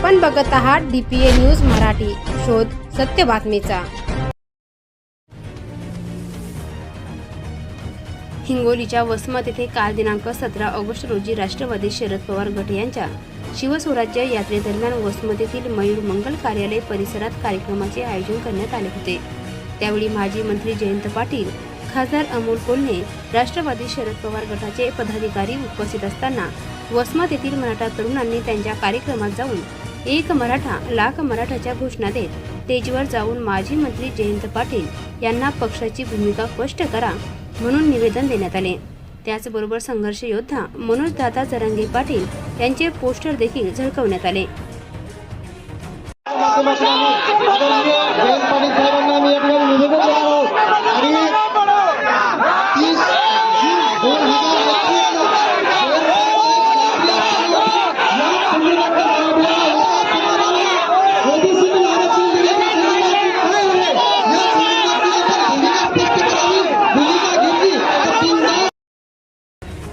आपण बघत आहात डीपीए न्यूज मराठी. शोध सत्य बातमीचा. हिंगोलीच्या वसमत येथे काल दिनांक सतरा ऑगस्ट रोजी राष्ट्रवादी शरद पवार गट यांच्या शिवस्वराज्य यात्रेदरम्यान वसमत येथील मयूर मंगल कार्यालय परिसरात कार्यक्रमाचे आयोजन करण्यात आले होते. त्यावेळी माजी मंत्री जयंत पाटील खासदार अमोल कोल्हे राष्ट्रवादी शरद पवार गटाचे पदाधिकारी उपस्थित असताना वसमत येथील मराठा तरुणांनी त्यांच्या कार्यक्रमात जाऊन एक मराठा लाख मराठाच्या घोषणा देत स्टेजवर जाऊन माजी मंत्री जयंत पाटील यांना पक्षाची भूमिका स्पष्ट करा म्हणून निवेदन देण्यात आले. त्याचबरोबर संघर्ष योद्धा मनोज दादा जरांगे पाटील यांचे पोस्टर देखील झळकवण्यात आले.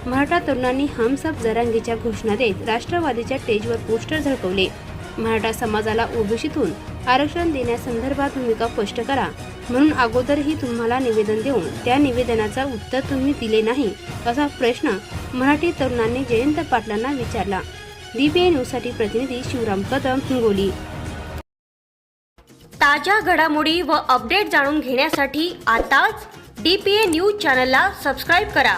मराठा तरुणांनी हमसब जरांगीच्या घोषणा देत राष्ट्रवादीच्या स्टेजवर पोस्टर झळकवले. मराठा समाजाला ओबीसीतून आरक्षण देण्यासंदर्भात भूमिका स्पष्ट करा. म्हणून अगोदरही तुम्हाला निवेदन देऊन त्या निवेदनाचा उत्तर तुम्ही दिले नाही असा प्रश्न मराठी तरुणांनी जयंत पाटलांना विचारला. डीबीए न्यूजसाठी प्रतिनिधी शिवराम कदम हिंगोली. ताज्या घडामोडी व अपडेट जाणून घेण्यासाठी आताच डी पी ए न्यूज चॅनलला सबस्क्राईब करा.